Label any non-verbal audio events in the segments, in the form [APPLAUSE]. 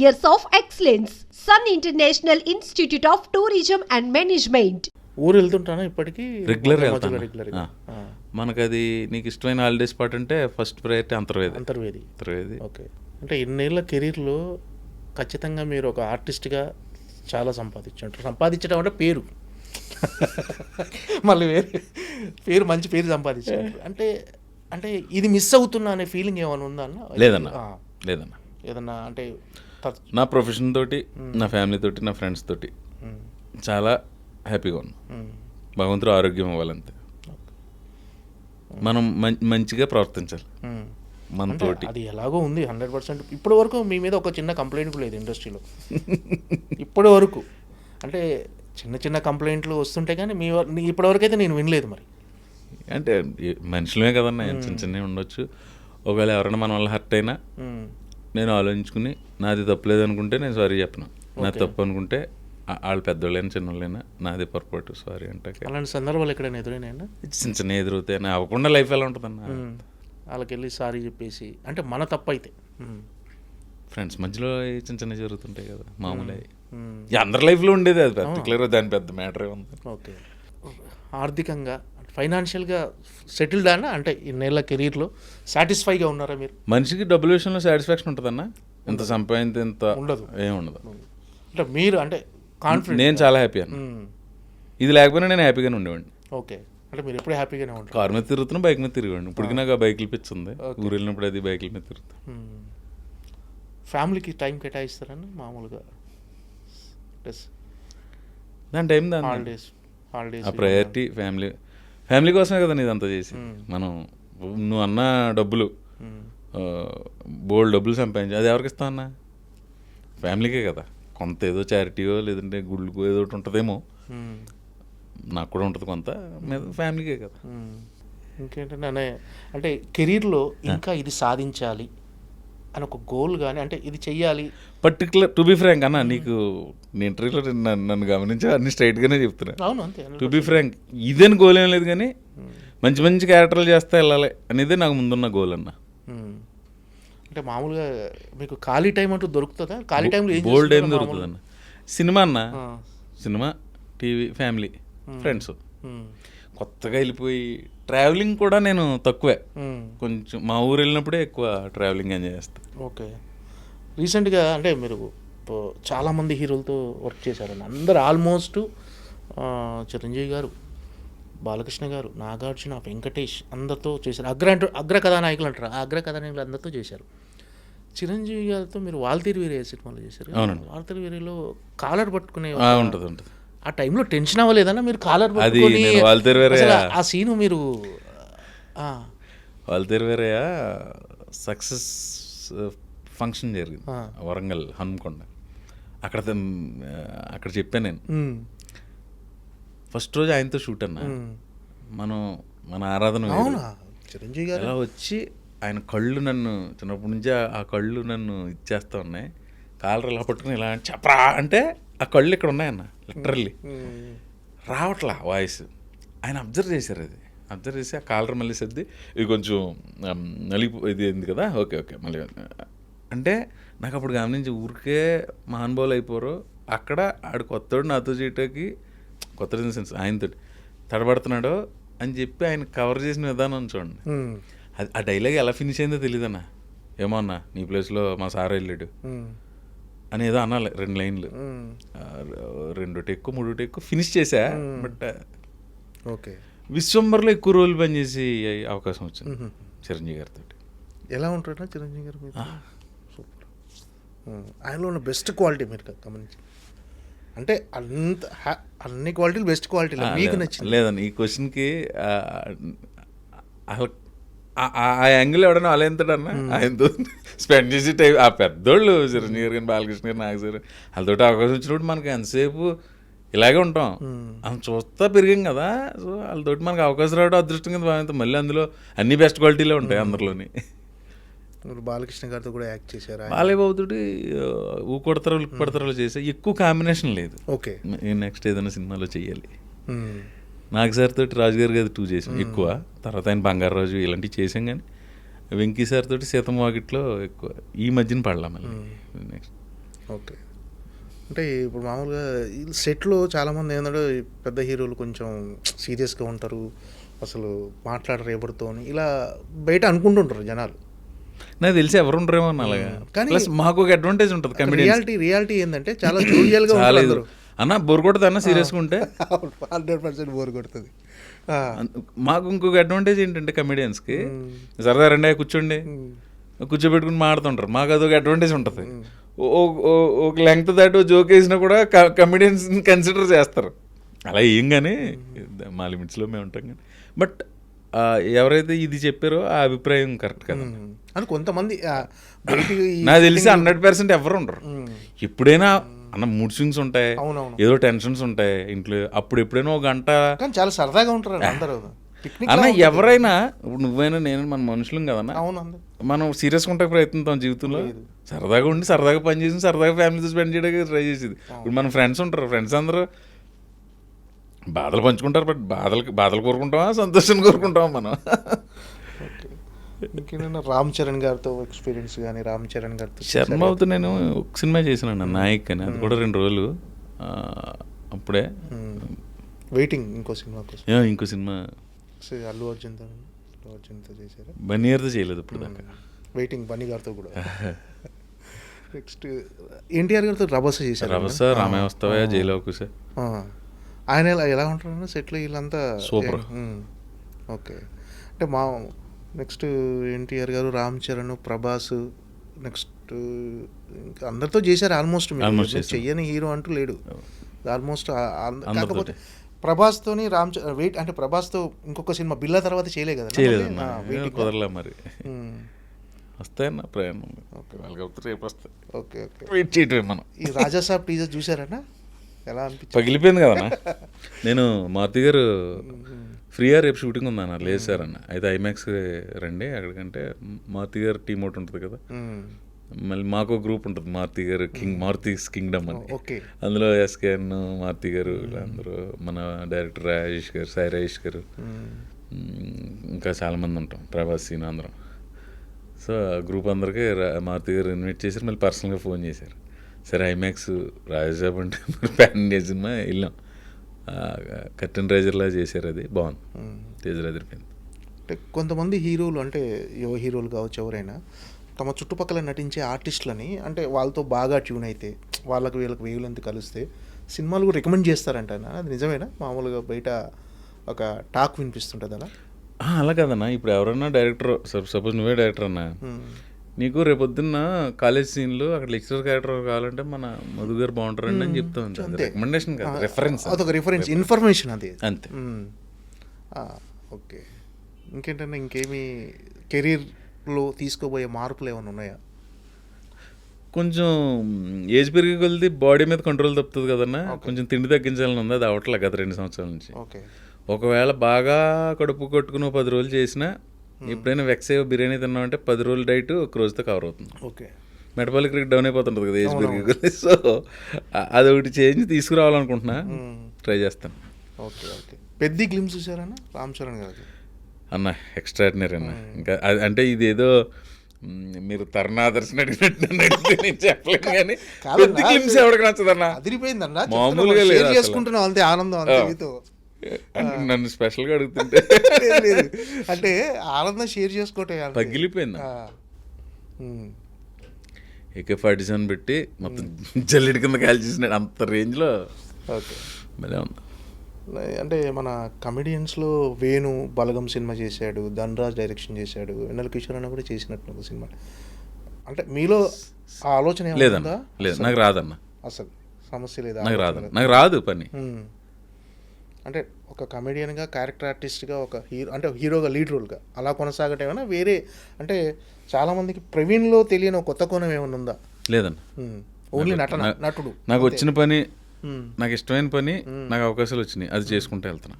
years of excellence. Sun International Institute of Tourism and Management. ఊరు వెళ్తుంటానా ఇప్పటికీ? Regular వెళ్తాను. మనకు అది నీకు ఇష్టమైన హాలిడే స్పాట్ అంటే first priority Antarvedi. Antarvedi. Antarvedi. Okay. అంటే ఇన్నేళ్ళ కెరీర్లో ఖచ్చితంగా మీరు ఒక ఆర్టిస్ట్గా చాలా సంపాదించారు సంపాదించడం అంటే పేరు. మళ్ళీ వేరే పేరు మంచి పేరు సంపాదించారు అంటే అంటే ఇది మిస్ అవుతున్నా అనే ఫీలింగ్ ఏమైనా ఉందా అన్న? లేదన్న. లేదన్న. ఏదన్నా అంటే నా ప్రొఫెషన్ తోటి నా ఫ్యామిలీ తోటి నా ఫ్రెండ్స్ తోటి చాలా హ్యాపీగా ఉన్నాం. భగవంతుడు ఆరోగ్యం ఇవ్వాలంతే. మనం మంచిగా ప్రవర్తించాలి. మన తోటి. అది ఎలాగో ఉంది హండ్రెడ్ పర్సెంట్ ఇప్పటి వరకు మీ మీద ఒక చిన్న కంప్లైంట్ కూడా లేదు ఇండస్ట్రీలో [LAUGHS] ఇప్పటి వరకు. అంటే చిన్న చిన్న కంప్లైంట్లు వస్తుంటే కానీ మీ వ- నీ- ఇప్పటి వరకు అయితే నేను వినలేదు మరి. అంటే మనుషులమే కదన్నా చిన్న చిన్నవి ఉండొచ్చు. ఒకవేళ ఎవరైనా మన వల్ల హర్ట్ అయినా నేను ఆలోచించుకుని నాది తప్పలేదు అనుకుంటే నేను సారీ చెప్పను. నాది. తప్పు అనుకుంటే వాళ్ళు పెద్దోళ్ళైనా చిన్నోళ్ళైనా నాది పొరపాటు సారీ అంటే అలాంటి సందర్భాలు ఎక్కడైనా ఎదురైనాయన్నా చిన్న చిన్న ఎదురుతాయి నా అవ్వకుండా లైఫ్ ఎలా ఉంటుందన్న? వాళ్ళకి వెళ్ళి సారీ చెప్పేసి అంటే మన తప్పు అయితే ఫ్రెండ్స్ మధ్యలో చిన్న చిన్న జరుగుతుంటాయి కదా మామూలే. అందరి లైఫ్లో ఉండేది అది పర్టికులర్ దాని పెద్ద మ్యాటర్ ఉంది. ఓకే. ఆర్థికంగా ఫైనాన్షియల్గా సెటిల్డ్ అన్న అంటే ఇన్నేళ్ళ కెరీర్లో సాటిస్ఫైగా ఉన్నారా మీరు? మనిషికి డబ్బుల విషయంలో సాటిస్ఫాక్షన్ ఉంటుందన్న? ఇంత సంపాదించి ఇంత ఉండదు. ఏం ఉండదు. అంటే మీరు అంటే కాన్ఫిడెంట్ నేను చాలా హ్యాపీ అన్న. ఇది లేకపోయినా నేను హ్యాపీగానే ఉండేవాడిని. ఓకే. అంటే మీరు ఎప్పుడు హ్యాపీగానే ఉంటారు? కార్ మీద తిరుగుతున్నా బైక్ మీద తిరిగేవాడిని. ఇప్పటికి నాకు ఆ బైకులు పిచ్చింది. ఊరు వెళ్ళినప్పుడు అది బైకుల మీద తిరుగుతా. ఫ్యామిలీకి టైం కేటాయిస్తారని మామూలుగా? దాని టైం దాని హాలిడేస్ హాలిడేస్ ఆ ప్రయారిటీ ఫ్యామిలీ. ఫ్యామిలీ కోసమే కదా నీది అంతా చేసి మనం నువ్వు అన్న డబ్బులు బోల్డ్ డబ్బులు సంపాదించి అది ఎవరికి ఇస్తావు అన్న? ఫ్యామిలీకే కదా. కొంత ఏదో చారిటీయో లేదంటే గుళ్ళకో ఏదో ఒకటి ఉంటుందేమో. నాకు కూడా ఉంటుంది కొంత మీద ఫ్యామిలీకే కదా. ఇంకేంటంటే అంటే కెరీర్లో ఇంకా ఇది సాధించాలి అని ఒక గోల్ కానీ అంటే ఇది చెయ్యాలి. పర్టికులర్ టు బి ఫ్రాంక్ అన్న నీకు నీ ఇంటర్వ్యూలో నన్ను గమనించి అన్ని స్ట్రైట్గానే చెప్తున్నా. అవును అంతే టు బి ఫ్రాంక్ ఇదేని గోల్ ఏం లేదు కానీ మంచి మంచి క్యారెక్టర్లు చేస్తే వెళ్ళాలి అనేది నాకు ముందున్న గోల్ అన్న. మ్మ్. అంటే మామూలుగా మీకు ఖాళీ టైం అంటూ దొరుకుతుందా? ఖాళీ టైంలో ఏం బోల్డ్ ఏం దొరుకుతుంది అన్న సినిమా అన్న. సినిమా టీవీ ఫ్యామిలీ ఫ్రెండ్స్ మ్మ్. కొత్తగా వెళ్ళిపోయి ట్రావెలింగ్ కూడా నేను తక్కువే. మ్మ్. కొంచెం మా ఊరు వెళ్ళినప్పుడే ఎక్కువ ట్రావెలింగ్ ఎంజాయ్ చేస్తాను ఓకే. రీసెంట్గా అంటే మీరు చాలామంది హీరోలతో వర్క్ చేశారండి. అందరు ఆల్మోస్ట్ చిరంజీవి గారు బాలకృష్ణ గారు నాగార్జున వెంకటేష్ అందరితో చేశారు. అగ్ర అంటూ అగ్ర కథానాయకులు అంటారు. ఆ అగ్ర కథానాయకులు అందరితో చేశారు. చిరంజీవి గారితో మీరు వాల్తీరు వీరే సినిమాలో చేశారు. వాల్తీరు వీరేలో కాలర్ పట్టుకునే ఉంటుంది ఉంటుంది. ఆ టైంలో టెన్షన్ అవ్వలేదన్నా మీరు కాలర్ అది ఆ సీను మీరు వాళ్ళ తెరవేరయ్య సక్సెస్ ఫంక్షన్ జరిగింది. వరంగల్ హన్మకొండ. అక్కడ అక్కడ చెప్పాను నేను. ఫస్ట్ రోజు ఆయనతో షూట్ అన్న. మనం మన ఆరాధన చిరంజీవి గారు? ఎలా వచ్చి ఆయన కళ్ళు నన్ను చిన్నప్పటి నుంచి ఆ- ఆ కళ్ళు నన్ను ఇచ్చేస్తా ఉన్నాయి. కాలర్ ఇలా పట్టుకుని ఇలా చెప్పరా అంటే ఆ కళ్ళు ఇక్కడ ఉన్నాయన్న లిటరల్లీ రావట్లా వాయిస్. ఆయన అబ్జర్వ్ చేశారు అది. అబ్జర్వ్ చేసి ఆ కాలర్ మళ్ళీ సర్ది ఇది కొంచెం నలిగి ఇది ఉంది కదా ఓకే ఓకే మళ్ళీ అంటే నాకు అప్పుడు గమనించి ఊరికే మహానుభావులు అయిపోరు. అక్కడ ఆడు కొత్తోడు నాతో చేయటానికి కొత్త సెన్స్ ఆయనతో తడబడుతున్నాడో అని చెప్పి ఆయన కవర్ చేసిన విధానం చూడండి. అది ఆ డైలాగ్ ఎలా ఫినిష్ అయిందో తెలియదన్నా ఏమో అన్న నీ ప్లేస్లో మా సార్ వెళ్ళాడు. మ్, అని ఏదో అనాలి రెండు లైన్లు. రెండు టెక్కు మూడు టెక్కు ఫినిష్ చేశా బట్ ఓకే. విశ్వంబర్లో ఎక్కువ రోజులు పనిచేసి అవకాశం వచ్చింది. చిరంజీవి గారితో ఎలా ఉంటాడా చిరంజీవి గారు సూపర్. ఆయనలో ఉన్న బెస్ట్ క్వాలిటీ మీరు గమనించి. అంటే అంత అన్ని క్వాలిటీలు బెస్ట్ క్వాలిటీ మీకు నచ్చింది. లేదండి ఈ క్వశ్చన్కి అసలు ఆ- యాంగిల్ ఎవడన్నా అలెంతడన్నా ఆయనతో స్పెండ్ చేసి టైం ఆ పెద్దోళ్ళు చిరంజీవి గారు కానీ బాలకృష్ణ గారు నాగ సార్ వాళ్ళతో అవకాశం వచ్చినప్పుడు మనకి ఎంతసేపు ఇలాగే ఉంటాం. మనం చూస్తా పెరిగాం కదా. సో వాళ్ళతోటి మనకు అవకాశం రావడం అదృష్టం కింద భావిస్తాం మళ్ళీ అందులో అన్ని బెస్ట్ క్వాలిటీలే ఉంటాయి అందరిలోని. మీరు బాలకృష్ణ గారితో కూడా యాక్ట్ చేశారు? ఆయన. బాలయ్య బాబుతోటి ఊ కొడతారో లుక్ పడతారో చేసే ఎక్కువ కాంబినేషన్ లేదు. ఓకే. నెక్స్ట్ ఏదైనా సినిమాలో చెయ్యాలి. మ్, నాగ్ సార్ తోటి రాజుగారి గారి టూ చేసాం ఎక్కువ. తర్వాత ఆయన బంగారు రాజు ఇలాంటివి చేసాం కానీ వెంకీ సార్ తోటి సీతమ్మ వాకిట్లో ఎక్కువ. ఈ మధ్యన పడలా మళ్ళీ. Next okay. అంటే ఇప్పుడు మామూలుగా సెట్లో చాలామంది ఏంటంటే పెద్ద హీరోలు కొంచెం సీరియస్గా ఉంటారు అసలు మాట్లాడరు ఎవరితో ఇలా బయట అనుకుంటుంటారు జనాలు. నాకు తెలిసి ఎవరు ఉండరేమో అలాగా. కానీ- మాకు ఒక అడ్వాంటేజ్ ఉంటుంది రియాలిటీ రియాలిటీ ఏంటంటే చాలా జోవియల్గా ఉంటారు అన్న బోర్ కొడుతుంది అన్న సీరియస్గా ఉంటే? హండ్రెడ్ పర్సెంట్ బోర్ కొడుతుంది. మాకు ఇంకొక అడ్వాంటేజ్ ఏంటంటే కమెడియన్స్కి సరదా రండి కూర్చోండి. కూర్చోబెట్టుకుని మాడుతుంటారు. మాకు అదొక అడ్వాంటేజ్ ఉంటుంది. ఒక లెంగ్త్ దాటి జోక్ వేసినా కూడా కమెడియన్స్ కన్సిడర్ చేస్తారు. అలా ఏం కానీ మా లిమిట్స్లో మేము ఉంటాం కానీ బట్ ఎవరైతే ఇది చెప్పారో ఆ అభిప్రాయం కరెక్ట్ కదా. అని కొంతమంది నాకు తెలిసి హండ్రెడ్ పర్సెంట్ ఎవరు ఉండరు. ఎప్పుడైనా అన్న మూడ్ స్వింగ్స్ ఉంటాయి. అవునవును. ఏదో టెన్షన్స్ ఉంటాయి. ఇంట్లో అప్పుడు ఎప్పుడైనా ఒక గంట కానీ చాలా సరదాగా ఉంటారు [LAUGHS] అందరూ. పిక్నిక్ అన్న ఎవరైనా ఇప్పుడు నువ్వైనా నేను మన మనుషులం కదన్నా? అవును అందరూ మనం సీరియస్గా ఉంటే ప్రయత్నిస్తాం జీవితంలో? సరదాగా ఉండి సరదాగా పని చేసి సరదాగా ఫ్యామిలీతో స్పెండ్ చేయడానికి ట్రై చేసేది. ఇప్పుడు మన ఫ్రెండ్స్ ఉంటారు. ఫ్రెండ్స్ అందరూ బాధలు పంచుకుంటారు బట్ బాధలు బాధలు కోరుకుంటామా? సంతోషాన్ని కోరుకుంటామా మనం? [LAUGHS] ఇంకేమైనా రామ్ చరణ్ గారితో ఎక్స్పీరియన్స్ కానీ రామ్ చరణ్ గారితో శర్మతో నేను ఒక సినిమా చేసినాను నాయక్ అని. అది కూడా రెండు రోజులు. అప్పుడే. వెయిటింగ్ ఇంకో సినిమా కోసం. ఇంకో సినిమా. అల్లు అర్జున్తో అల్లు అర్జున్తో చేశారు? వన్ ఇయర్తో చేయలేదు ఇప్పుడు దాకా వెయిటింగ్ బన్నీ గారితో కూడా. [LAUGHS] నెక్స్ట్ ఎన్టీఆర్ గారితో రభస చేశారు? రభస రామయ్య వస్తావా జైలు ఆ. ఆయన ఎలా ఎలా ఉంటారు సెట్లు వీళ్ళంతా. ఉమ్. ఓకే అంటే మా నెక్స్ట్ ఎన్టీఆర్ గారు? రామ్ చరణ్ ప్రభాస్ నెక్స్ట్ ఇంకా అందరితో చేశారు ఆల్మోస్ట్. చెయ్యని హీరో అంటూ లేడు. ఆల్మోస్ట్. కాకపోతే ప్రభాస్తోని రామ్ వెయిట్ అంటే ప్రభాస్తో ఇంకొక సినిమా బిల్లా తర్వాత చేయలే కదా? చేయలేదు. కుదరలే మరి. వస్తాయన్న ప్రయాణం. వాళ్ళకి అవుతుంది రేపు వస్తాయి. Okay okay. వెయిట్ చేయటమే మనం. ఈ రాజాసాబ్ టీజర్ చూసారన్నా ఎలా అనిపించింది? పగిలిపోయింది కదన్నా [LAUGHS] నేను మారుతి గారు ఫ్రీగా రేపు షూటింగ్ ఉందన్న లేదు సార్ అన్న అయితే ఐమాక్స్ రండి అక్కడికంటే మారుతి గారు టీమ్ ఒకటి ఉంటుంది కదా. మళ్ళీ మాకు గ్రూప్ ఉంటుంది మారుతి గారు కింగ్ మారుతిస్ కింగ్డమ్ అని. అందులో ఎస్కేఎన్ మారుతి గారు వీళ్ళందరూ మన డైరెక్టర్ రాజేష్ గారు సాయి రాజేష్ గారు. ఇంకా చాలామంది ఉంటాం ప్రభాస్ సీన్ అందరం. సో ఆ గ్రూప్ అందరికీ మారుతి గారు ఇన్వైట్ చేశారు మళ్ళీ పర్సనల్గా ఫోన్ చేశారు. సరే ఐమాక్స్ రాజాబ్ అంటే [LAUGHS] మరి ప్యాన్ ఇండియా సినిమా వెళ్ళాం కర్టన్ రైజర్లా చేశారు అది. బాగుంది. తేజర్ అదిరిపోయింది అంటే కొంతమంది హీరోలు అంటే యువ హీరోలు కావచ్చు ఎవరైనా తమ చుట్టుపక్కల నటించే ఆర్టిస్టులని అంటే వాళ్ళతో బాగా ట్యూన్ అయితే వాళ్ళకి వీళ్ళకి వేవులెంత కలిస్తే సినిమాలు కూడా రికమెండ్ చేస్తారంట అది నిజమేనా? మామూలుగా బయట ఒక టాక్ వినిపిస్తుంటుంది అలా? అలా కదన్నా. ఇప్పుడు ఎవరన్నా డైరెక్టర్ సపోజ్ నువ్వే డైరెక్టర్ అన్నా. నీకు రేపొద్దున్న కాలేజ్ సీన్లో అక్కడ లెక్చరర్ క్యారెక్టర్ కావాలంటే మన మధు గారు బాగుంటారండి అని చెప్తా ఉంటాను. రికమెండేషన్ కాదు రెఫరెన్స్ అదొక రిఫరెన్స్ ఇన్ఫర్మేషన్ అది. అంతే. ఓకే. ఇంకేంటన్నా ఇంకేమి కెరీర్లో తీసుకోబోయే మార్పులు ఏమైనా ఉన్నాయా? కొంచెం ఏజ్ పెరిగి కొలిది బాడీ మీద కంట్రోల్ తప్పుతుంది కదన్నా. కొంచెం తిండి తగ్గించాలని ఉంది అది అవట్లే గత రెండు సంవత్సరాల నుంచి. ఓకే. ఒకవేళ బాగా కడుపు కొట్టుకుని పది రోజులు చేసినా ఎప్పుడైనా వెక్స్ బిర్యానీ తిన్నామంటే పది రోజుల డైట్ ఒక రోజుతో కవర్ అవుతుంది. ఓకే. మెటబాలిక్ రేట్ డౌన్ అయిపోతుంటుంది కదా ఏజ్ పెరిగి సో అది ఒకటి చేంజ్ తీసుకురావాలనుకుంటున్నా. ట్రై చేస్తాను. Okay okay. పెద్ద గ్లిమ్స్ చూసారన్నా? రామ్ చరణ్ గారికి అన్న ఎక్స్ట్రాడినరీ అన్న. ఇంకా అది- అంటే ఇది ఏదో మీరు తరుణాదర్శన అడిగినట్టు నేను చెప్పలేను కానీ పెద్ద క్లిమ్స్ ఎవరికి నచ్చదన్న? అదిరిపోయిందన్నా మామూలుగా లేదు. చేసుకుంటున్నాం అంతే ఆనందం అంతే నన్ను స్పెషల్గా అడుగుతుంటే. అంటే ఆనందం షేర్ చేసుకోవటం. పగిలిపోయింది. ఏకే ఫార్టీ సెవెన్ పెట్టి మొత్తం జల్లెడి కింద కాల్ చేసినాడు అంత రేంజ్లో ఓకే. భలే ఉంది. అంటే మన కమెడియన్స్లో వేణు బలగం సినిమా చేశాడు ధనరాజ్ డైరెక్షన్ చేశాడు వెన్నెల కిషోర్ అన్న కూడా చేసినట్టు ఒక సినిమా. అంటే మీలో ఆ ఆలోచన లేదన్న? లేదు నాకు రాదన్న. అసలు సమస్య లేదా? నాకు రాదన్న. నాకు రాదు పని. అంటే ఒక కమెడియన్గా క్యారెక్టర్ ఆర్టిస్ట్గా ఒక హీరో అంటే హీరోగా లీడ్ రోల్గా అలా కొనసాగటం ఏమైనా వేరే అంటే చాలామందికి ప్రవీణ్లో తెలియని ఒక కొత్త కోణం ఏమైనా ఉందా? లేదన్న మ్మ్. ఓన్లీ నటన నటుడు. నాకు వచ్చిన పని. నాకు ఇష్టమైన పని నాకు అవకాశాలు వచ్చినాయి. అది చేసుకుంటూ వెళ్తున్నా.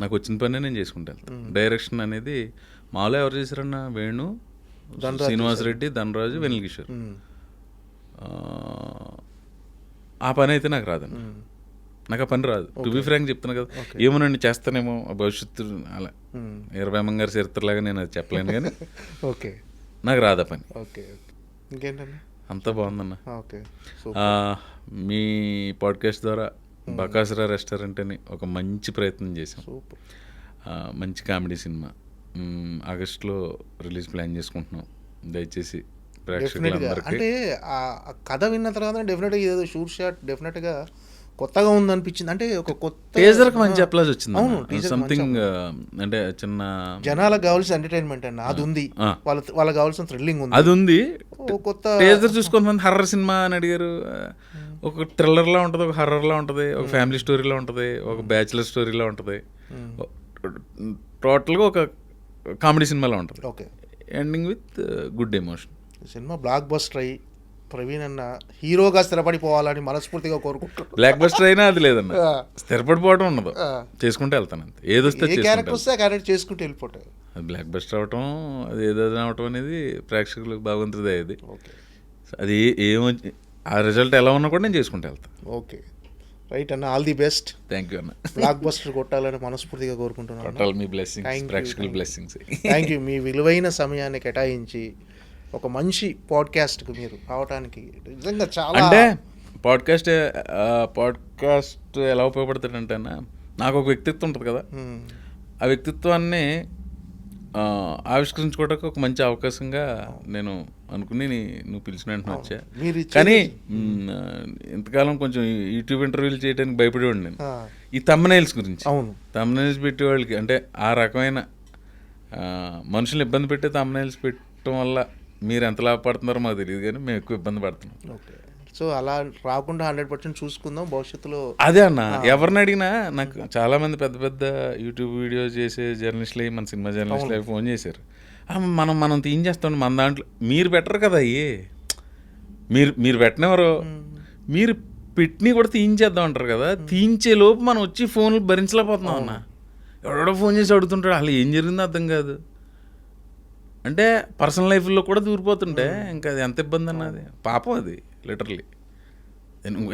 నాకు వచ్చిన పనే నేను చేసుకుంటూ వెళ్తాను డైరెక్షన్ అనేది మామూలుగా ఎవరు చేశారన్న? వేణు శ్రీనివాస్ రెడ్డి ధనరాజు వెనిల్ కిషోర్. ఆ, పని అయితే నాకు మ్మ్. నాకు ఆ పని రాదు. టు బి ఫ్రాంక్ చెప్తున్నా కదా ఏమోనండి చేస్తానేమో భవిష్యత్తు అలా. మ్మ్. ఈరభైమం గారి చరిత్రలాగా నేను అది చెప్పలేను కానీ [LAUGHS] ఓకే నాకు రాదా పని. ఓకే ఓకే ఇంకేంటండి అంతా బాగుందన్న. ఓకే ఆ, మీ పాడ్కాస్ట్ ద్వారా బకాసురా రెస్టారెంట్ అని ఒక మంచి ప్రయత్నం చేసాం ఆ, మంచి కామెడీ సినిమా. మ్, ఆగస్టులో రిలీజ్ ప్లాన్ చేసుకుంటున్నాం. దయచేసి అంటే ఆ కథ విన్న తర్వాత డెఫినెట్గా ఏదో షూట్ షాట్ డెఫినెట్గా కొత్తగా ఉందనిపించింది. అంటే ఒక కొత్త టేజర్కి మంచి అప్లాజ్ వచ్చింది అవును, సంథింగ్ అంటే చిన్న జనాలకు కావాల్సిన ఎంటర్టైన్మెంట్ అన్న. అది ఉంది. వాళ్ళ వాళ్ళకి కావాల్సిన థ్రిల్లింగ్ ఉంది. అది ఉంది. కొత్త టేజర్ చూసుకొని మంది హర్రర్ సినిమా అని అడిగారు. ఒక థ్రిల్లర్ లా ఉంటుంది ఒక హర్రర్ లా ఉంటుంది ఒక ఫ్యామిలీ స్టోరీలా ఉంటుంది ఒక బ్యాచులర్ స్టోరీలా ఉంటుంది. టోటల్గా ఒక కామెడీ సినిమాలో ఉంటుంది. Okay ending with good emotion cinema blockbuster అయ్యి ప్రవీణ్ అన్న హీరోగా స్థిరపడిపోవాలని మనస్ఫూర్తిగా కోరుకుంటున్నాను. బ్లాక్ బస్టర్ అయినా అది లేదన్న. స్థిరపడిపోవడం ఉండదు. చేసుకుంటే వెళ్తాను అంతే. ఏదొస్తే క్యారెక్టర్ వస్తే క్యారెక్టర్ చేసుకుంటూ వెళ్ళిపోతాయి అది బ్లాక్ బస్టర్ అవటం అది ఏదైనా అవటం అనేది ప్రేక్షకులకు బాగుంటుంది అది. అది ఏమో ఆ రిజల్ట్ ఎలా ఉన్నా కూడా నేను చేసుకుంటే వెళ్తాను. ఓకే. రైట్ అన్న all the best thank you అన్న. బ్లాక్ బస్టర్ కొట్టాలని మనస్ఫూర్తిగా కోరుకుంటున్నాను మీ బ్లెస్సింగ్స్ ప్రేక్షకుల. బ్లెస్సింగ్స్ థ్యాంక్ యూ మీ విలువైన సమయాన్ని కేటాయించి ఒక మంచి పాడ్కాస్ట్కి మీరు రావడానికి నిజంగా చాలా అంటే పాడ్కాస్ట్ పాడ్కాస్ట్ ఎలా ఉపయోగపడుతుందంటే అన్న నాకు ఒక వ్యక్తిత్వం ఉంటుంది కదా. ఆ వ్యక్తిత్వాన్ని ఆవిష్కరించుకోవడానికి ఒక మంచి అవకాశంగా నేను అనుకుని నువ్వు పిలిచిన వెంటనే వచ్చా. కానీ ఇంతకాలం కొంచెం యూట్యూబ్ ఇంటర్వ్యూలు చేయడానికి భయపడేవాడిని నేను. ఈ తమ్మనైల్స్ గురించి. అవును. తమ్మనైల్స్ పెట్టే వాళ్ళకి అంటే ఆ రకమైన మనుషులు ఇబ్బంది పెట్టే తమ్మనైల్స్ పెట్టడం వల్ల మీరు ఎంత లాభపడుతున్నారో మాకు తెలియదు కానీ మేము ఎక్కువ ఇబ్బంది పడుతున్నాం. ఓకే. సో అలా రాకుండా హండ్రెడ్ పర్సెంట్ చూసుకుందాం భవిష్యత్తులో. అదే అన్న ఎవరిని అడిగినా నాకు చాలా మంది పెద్ద పెద్ద యూట్యూబ్ వీడియో చేసే జర్నలిస్టులు మన సినిమా జర్నలిస్టులు అయ్యి ఫోన్ చేశారు. "ఆ, మనం మనం తీయించేస్తాం మన దాంట్లో మీరు పెట్టరు కదా అయ్యి. మీరు మీరు పెట్టినెవరు మీరు పెట్టిని కూడా తీయించేద్దాం అంటారు కదా. తీయించే లోపు మనం వచ్చి ఫోన్లు భరించలేకపోతున్నాం అన్న. ఎవడో ఫోన్ చేసి అడుగుతుంటాడు అసలు ఏం జరిగిందో అర్థం కాదు. అంటే పర్సనల్ లైఫ్లో కూడా దూరిపోతుంటే ఇంకా అది ఎంత ఇబ్బంది అన్నది. పాపం అది లిటరలీ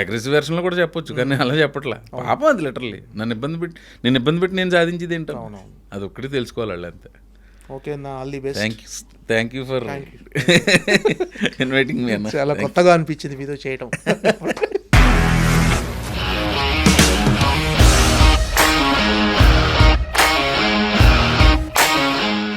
అగ్రెసివ్ వెర్షన్లో కూడా చెప్పొచ్చు కానీ అలా చెప్పట్లా. పాపం అది లిటరలీ నన్ను ఇబ్బంది పెట్టి నేను ఇబ్బంది పెట్టి నేను సాధించేది ఏంటో. అది ఒక్కటి తెలుసుకోవాలి వాళ్ళు అంతే ఓకే అన్న all the best thank you thank you for inviting మీ అన్న. చాలా కొత్తగా అనిపించింది మీతో చేయటం. [LAUGHS]